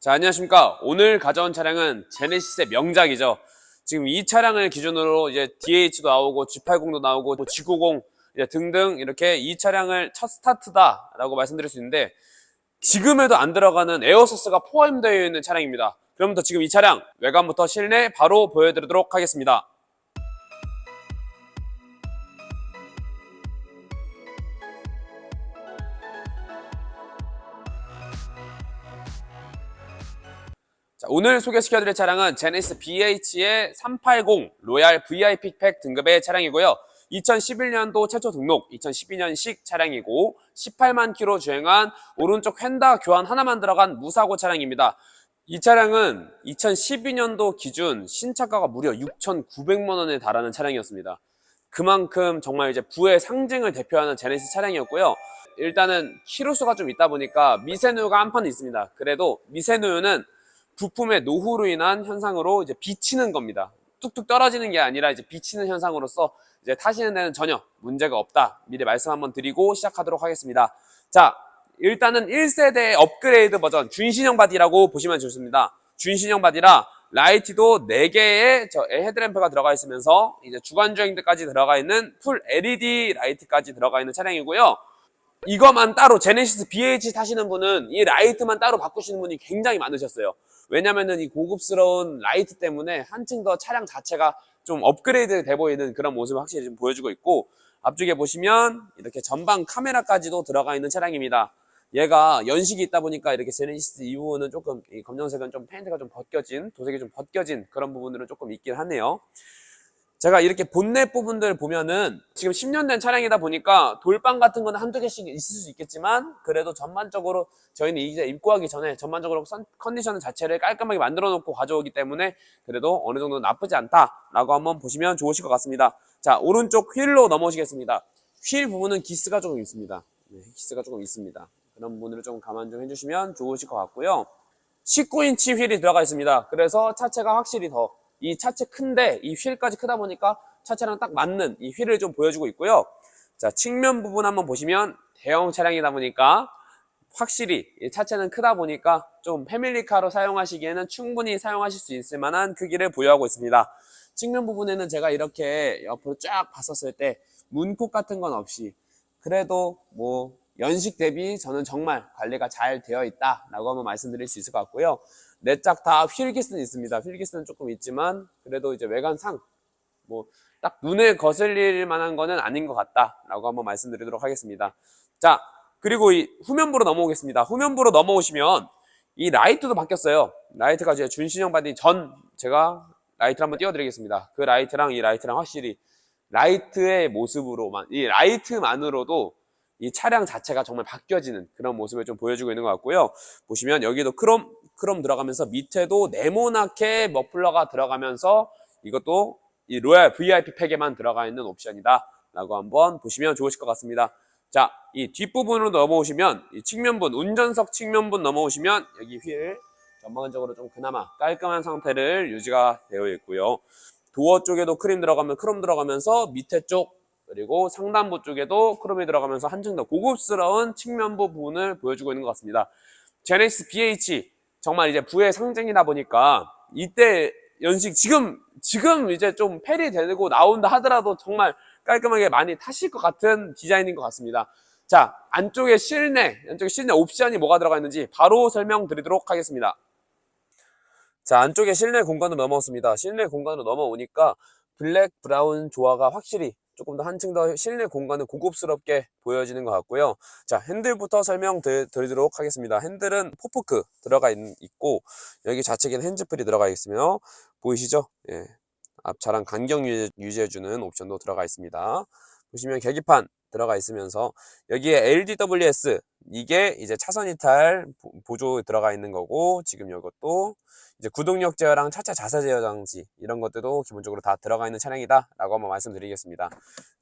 자, 안녕하십니까. 오늘 가져온 차량은 제네시스의 명작이죠. 지금 이 차량을 기준으로 이제 DH도 나오고 G80도 나오고 뭐 G90 이제 등등 이렇게 이 차량을 첫 스타트다라고 말씀드릴 수 있는데 지금에도 안 들어가는 에어소스가 포함되어 있는 차량입니다. 그럼부터 지금 이 차량 외관부터 실내 바로 보여드리도록 하겠습니다. 오늘 소개시켜드릴 차량은 제네시스 BH의 380 로얄 VIP 팩 등급의 차량이고요. 2011년도 최초 등록, 2012년식 차량이고 18만 킬로 주행한 오른쪽 휀다 교환 하나만 들어간 무사고 차량입니다. 이 차량은 2012년도 기준 신차가가 무려 6,900만 원에 달하는 차량이었습니다. 그만큼 정말 이제 부의 상징을 대표하는 제네시스 차량이었고요. 일단은 키로수가 좀 있다 보니까 미세누유가 한 판 있습니다. 그래도 미세누유는 부품의 노후로 인한 현상으로 이제 비치는 겁니다. 뚝뚝 떨어지는 게 아니라 이제 비치는 현상으로서 이제 타시는 데는 전혀 문제가 없다. 미리 말씀 한번 드리고 시작하도록 하겠습니다. 자, 일단은 1세대 업그레이드 버전 준신형 바디라고 보시면 좋습니다. 준신형 바디라 라이트도 4개의 저 헤드램프가 들어가 있으면서 이제 주간 주행등까지 들어가 있는 풀 LED 라이트까지 들어가 있는 차량이고요. 이것만 따로 제네시스 BH 타시는 분은 이 라이트만 따로 바꾸시는 분이 굉장히 많으셨어요. 왜냐면은 이 고급스러운 라이트 때문에 한층 더 차량 자체가 좀 업그레이드 돼 보이는 그런 모습을 확실히 좀 보여주고 있고 앞쪽에 보시면 이렇게 전방 카메라까지도 들어가 있는 차량입니다. 얘가 연식이 있다 보니까 이렇게 제네시스 이후는 조금 이 검정색은 좀 페인트가 좀 벗겨진 도색이 좀 벗겨진 그런 부분들은 조금 있긴 하네요. 제가 이렇게 본넷 부분들 보면은 지금 10년 된 차량이다 보니까 돌빵 같은 거는 한두 개씩 있을 수 있겠지만 그래도 전반적으로 저희는 이제 입고하기 전에 전반적으로 선- 컨디션 자체를 깔끔하게 만들어 놓고 가져오기 때문에 그래도 어느 정도 나쁘지 않다라고 한번 보시면 좋으실 것 같습니다. 자, 오른쪽 휠로 넘어오시겠습니다. 휠 부분은 기스가 조금 있습니다. 네, 기스가 조금 있습니다. 그런 부분을 좀 감안 좀 해주시면 좋으실 것 같고요. 19인치 휠이 들어가 있습니다. 그래서 차체가 확실히 더 이 차체 큰데 이 휠까지 크다 보니까 차체랑 딱 맞는 이 휠을 좀 보여주고 있고요. 자 측면 부분 한번 보시면 대형 차량이다 보니까 확실히 이 차체는 크다 보니까 좀 패밀리카로 사용하시기에는 충분히 사용하실 수 있을 만한 크기를 보유하고 있습니다. 측면 부분에는 제가 이렇게 옆으로 쫙 봤었을 때 문콕 같은 건 없이 그래도 뭐 연식 대비 저는 정말 관리가 잘 되어 있다라고 한번 말씀드릴 수 있을 것 같고요. 네짝다 휠기스는 있습니다. 휠기스는 조금 있지만 그래도 이제 외관상 뭐 딱 눈에 거슬릴 만한 거는 아닌 것 같다라고 한번 말씀드리도록 하겠습니다. 자 그리고 이 후면부로 넘어오겠습니다. 후면부로 넘어오시면 이 라이트도 바뀌었어요. 라이트가 이제 준신형 바디 전 제가 라이트를 한번 띄워드리겠습니다. 그 라이트랑 이 라이트랑 확실히 라이트의 모습으로만 이 라이트만으로도 이 차량 자체가 정말 바뀌어지는 그런 모습을 좀 보여주고 있는 것 같고요. 보시면 여기도 크롬 크롬 들어가면서 밑에도 네모나게 머플러가 들어가면서 이것도 이 로얄 VIP 팩에만 들어가 있는 옵션이다 라고 한번 보시면 좋으실 것 같습니다. 자, 이 뒷부분으로 넘어오시면 이 측면분, 운전석 측면분 넘어오시면 여기 휠 전반적으로 좀 그나마 깔끔한 상태를 유지가 되어 있고요. 도어 쪽에도 크림 들어가면 크롬 들어가면서 밑에 쪽 그리고 상단부 쪽에도 크롬이 들어가면서 한층 더 고급스러운 측면부 부분을 보여주고 있는 것 같습니다. 제네시스 BH 정말 이제 부의 상징이다 보니까 이때 연식 지금 지금 이제 좀 펠이 되고 나온다 하더라도 정말 깔끔하게 많이 타실 것 같은 디자인인 것 같습니다. 자 안쪽에 실내 안쪽에 실내 옵션이 뭐가 들어가 있는지 바로 설명드리도록 하겠습니다. 자 안쪽에 실내 공간으로 넘어왔습니다. 실내 공간으로 넘어오니까 블랙 브라운 조화가 확실히 조금 더 한층 더 실내 공간은 고급스럽게 보여지는 것 같고요. 자 핸들부터 설명드리도록 하겠습니다. 핸들은 포프크 들어가 있, 고 여기 좌측에는 핸즈프리 들어가 있으며 보이시죠? 예. 앞차랑 간격 유지- 유지해주는 옵션도 들어가 있습니다. 보시면 계기판 들어가 있으면서 여기에 LDWS 이게 이제 차선 이탈 보- 보조 들어가 있는 거고 지금 이것도 이제 구동력 제어랑 차체 자세 제어 장치 이런 것들도 기본적으로 다 들어가 있는 차량이다 라고 한번 말씀드리겠습니다.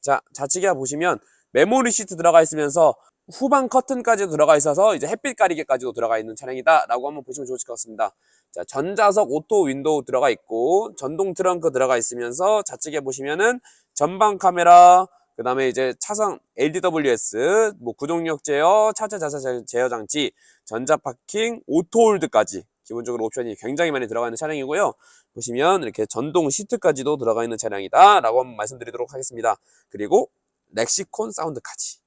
자 좌측에 보시면 메모리 시트 들어가 있으면서 후방 커튼까지도 들어가 있어서 이제 햇빛 가리개까지도 들어가 있는 차량이다 라고 한번 보시면 좋을 것 같습니다. 자 전자석 오토 윈도우 들어가 있고 전동 트렁크 들어가 있으면서 좌측에 보시면은 전방 카메라 그 다음에 이제 차선 LDWS, 뭐 구동력 제어, 차체 자세 제어 장치, 전자 파킹, 오토 홀드까지 기본적으로 옵션이 굉장히 많이 들어가 있는 차량이고요. 보시면 이렇게 전동 시트까지도 들어가 있는 차량이다 라고 한번 말씀드리도록 하겠습니다. 그리고 렉시콘 사운드까지.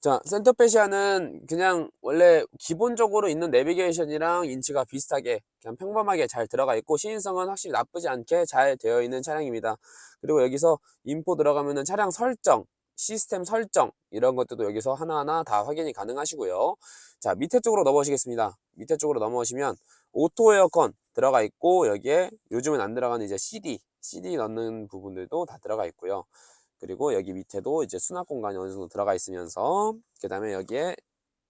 자, 센터페시아는 그냥 원래 기본적으로 있는 내비게이션이랑 인치가 비슷하게 그냥 평범하게 잘 들어가 있고 시인성은 확실히 나쁘지 않게 잘 되어 있는 차량입니다. 그리고 여기서 인포 들어가면은 차량 설정, 시스템 설정 이런 것들도 여기서 하나하나 다 확인이 가능하시고요. 자, 밑에 쪽으로 넘어오시겠습니다. 밑에 쪽으로 넘어오시면 오토 에어컨 들어가 있고 여기에 요즘은 안 들어가는 이제 CD, CD 넣는 부분들도 다 들어가 있고요. 그리고 여기 밑에도 이제 수납 공간이 어느 정도 들어가 있으면서 그 다음에 여기에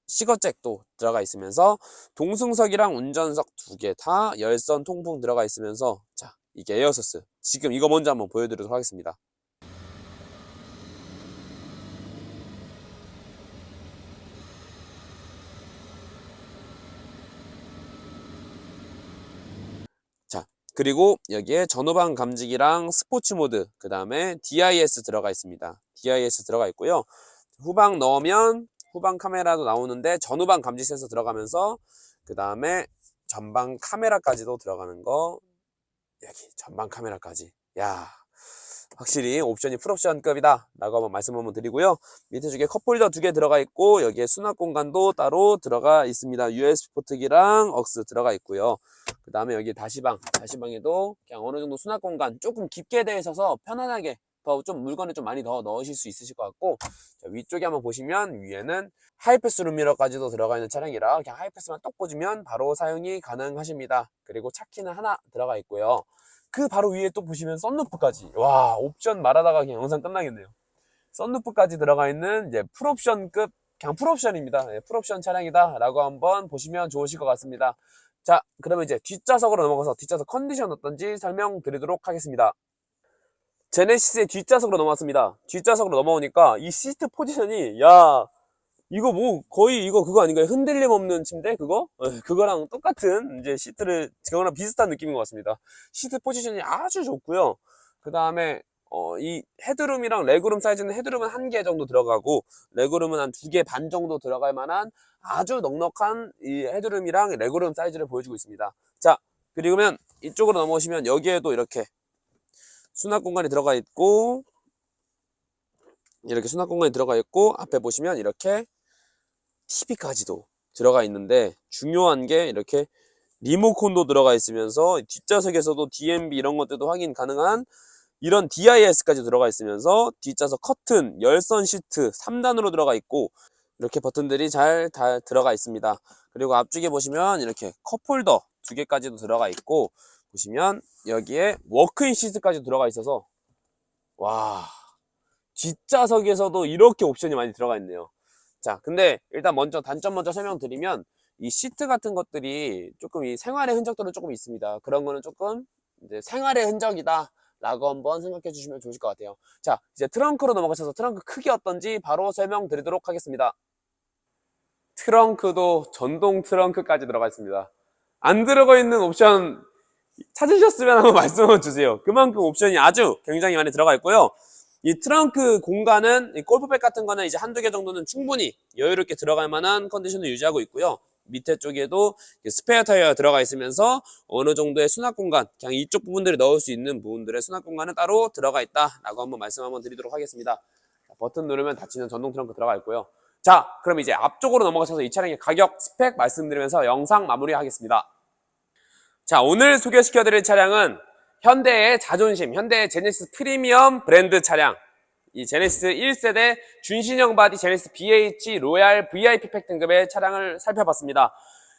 시거잭도 들어가 있으면서 동승석이랑 운전석 두 개 다 열선 통풍 들어가 있으면서 자 이게 에어서스. 지금 이거 먼저 한번 보여드리도록 하겠습니다 자 그리고 여기에 전후방 감지기랑 스포츠 모드 그 다음에 DIS 들어가 있습니다. DIS 들어가 있고요. 후방 넣으면 후방 카메라도 나오는데 전후방 감지 센서 들어가면서 그 다음에 전방 카메라까지도 들어가는 거. 여기 전방 카메라까지. 야 확실히 옵션이 풀옵션급이다. 라고 한번 말씀 한번 드리고요. 밑에 쪽에 컵홀더 두 개 들어가 있고 여기에 수납 공간도 따로 들어가 있습니다. USB 포트기랑 억스 들어가 있고요. 그 다음에 여기 다시방. 다시방에도 그냥 어느 정도 수납 공간 조금 깊게 되어 있어서 편안하게 더 좀 물건을 좀 많이 더 넣으실 수 있으실 것 같고 자, 위쪽에 한번 보시면 위에는 하이패스 룸미러까지도 들어가 있는 차량이라 그냥 하이패스만 똑 꽂으면 바로 사용이 가능하십니다. 그리고 차키는 하나 들어가 있고요 그 바로 위에 또 보시면 썬루프까지. 와 옵션 말하다가 그냥 영상 끝나겠네요. 썬루프까지 들어가 있는 이제 풀옵션급 그냥 풀옵션입니다. 네, 풀옵션 차량이다 라고 한번 보시면 좋으실 것 같습니다. 자 그러면 이제 뒷좌석으로 넘어가서 뒷좌석 컨디션 어떤지 설명드리도록 하겠습니다. 제네시스의 뒷좌석으로 넘어왔습니다. 뒷좌석으로 넘어오니까 이 시트 포지션이 야 이거 뭐 거의 이거 그거 아닌가요? 흔들림 없는 침대 그거? 예, 그거랑 똑같은 이제 시트를 그거랑 비슷한 느낌인 것 같습니다. 시트 포지션이 아주 좋고요. 그 다음에 어, 이 헤드룸이랑 레그룸 사이즈는 헤드룸은 한 개 정도 들어가고 레그룸은 한 두 개 반 정도 들어갈 만한 아주 넉넉한 이 헤드룸이랑 레그룸 사이즈를 보여주고 있습니다. 자 그리고면 이쪽으로 넘어오시면 여기에도 이렇게 수납 공간이 들어가 있고 이렇게 수납 공간이 들어가 있고 앞에 보시면 이렇게 TV까지도 들어가 있는데 중요한 게 이렇게 리모컨도 들어가 있으면서 뒷좌석에서도 DMB 이런 것들도 확인 가능한 이런 DIS까지 들어가 있으면서 뒷좌석 커튼, 열선 시트 3단으로 들어가 있고 이렇게 버튼들이 잘 다 들어가 있습니다. 그리고 앞쪽에 보시면 이렇게 컵홀더 두 개까지도 들어가 있고 보시면 여기에 워크인 시트까지 들어가 있어서 와 뒷좌석에서도 이렇게 옵션이 많이 들어가 있네요. 자, 근데 일단 먼저 단점 먼저 설명드리면 이 시트 같은 것들이 조금 이 생활의 흔적들은 조금 있습니다. 그런 거는 조금 이제 생활의 흔적이다. 라고 한번 생각해 주시면 좋으실 것 같아요. 자, 이제 트렁크로 넘어가셔서 트렁크 크기 어떤지 바로 설명드리도록 하겠습니다. 트렁크도 전동 트렁크까지 들어가 있습니다. 안 들어가 있는 옵션 찾으셨으면 한번 말씀해 주세요. 그만큼 옵션이 아주 굉장히 많이 들어가 있고요. 이 트렁크 공간은 이 골프백 같은 거는 이제 한두 개 정도는 충분히 여유롭게 들어갈 만한 컨디션을 유지하고 있고요. 밑에 쪽에도 스페어 타이어가 들어가 있으면서 어느 정도의 수납 공간, 그냥 이쪽 부분들을 넣을 수 있는 부분들의 수납 공간은 따로 들어가 있다라고 한번 말씀 한번 드리도록 하겠습니다. 버튼 누르면 닫히는 전동 트렁크 들어가 있고요. 자, 그럼 이제 앞쪽으로 넘어가셔서 이 차량의 가격, 스펙 말씀드리면서 영상 마무리하겠습니다. 자, 오늘 소개시켜드릴 차량은 현대의 자존심, 현대의 제네시스 프리미엄 브랜드 차량. 이 제네시스 1세대 준신형 바디 제네시스 BH 로얄 VIP 팩 등급의 차량을 살펴봤습니다.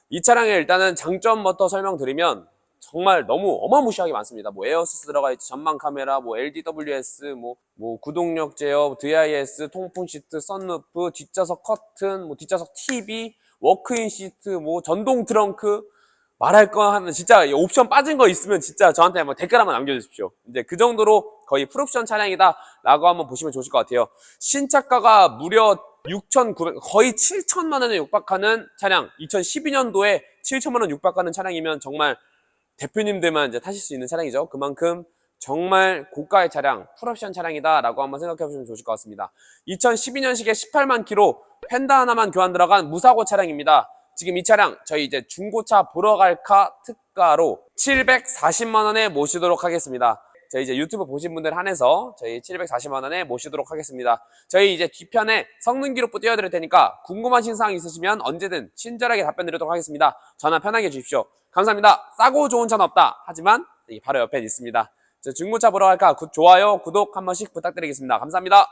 이 차량의 일단은 장점부터 설명드리면 정말 너무 어마무시하게 많습니다. 뭐 에어서스 들어가 있지, 전방 카메라, 뭐 LDWS, 뭐, 뭐 구동력 제어, DIS, 통풍 시트, 썬루프, 뒷좌석 커튼, 뭐 뒷좌석 TV, 워크인 시트, 뭐 전동 트렁크, 말할 거 하면 진짜 이 옵션 빠진 거 있으면 진짜 저한테 한번 댓글 한번 남겨주십시오. 이제 그 정도로 거의 풀옵션 차량이다라고 한번 보시면 좋으실 것 같아요. 신차가가 무려 6,900 거의 7천만 원에 육박하는 차량. 2012년도에 7천만 원 육박하는 차량이면 정말 대표님들만 이제 타실 수 있는 차량이죠. 그만큼 정말 고가의 차량, 풀옵션 차량이다라고 한번 생각해 보시면 좋을 것 같습니다. 2012년식에 18만 킬로 펜다 하나만 교환 들어간 무사고 차량입니다. 지금 이 차량 저희 이제 중고차 보러 갈까 특가로 740만 원에 모시도록 하겠습니다. 저희 이제 유튜브 보신 분들 한해서 저희 740만 원에 모시도록 하겠습니다. 저희 이제 뒤편에 성능 기록부 띄워드릴 테니까 궁금하신 사항 있으시면 언제든 친절하게 답변 드리도록 하겠습니다. 전화 편하게 주십시오. 감사합니다. 싸고 좋은 차는 없다. 하지만 이 바로 옆에 있습니다. 저 중고차 보러 갈까? 구- 좋아요, 구독 한 번씩 부탁드리겠습니다. 감사합니다.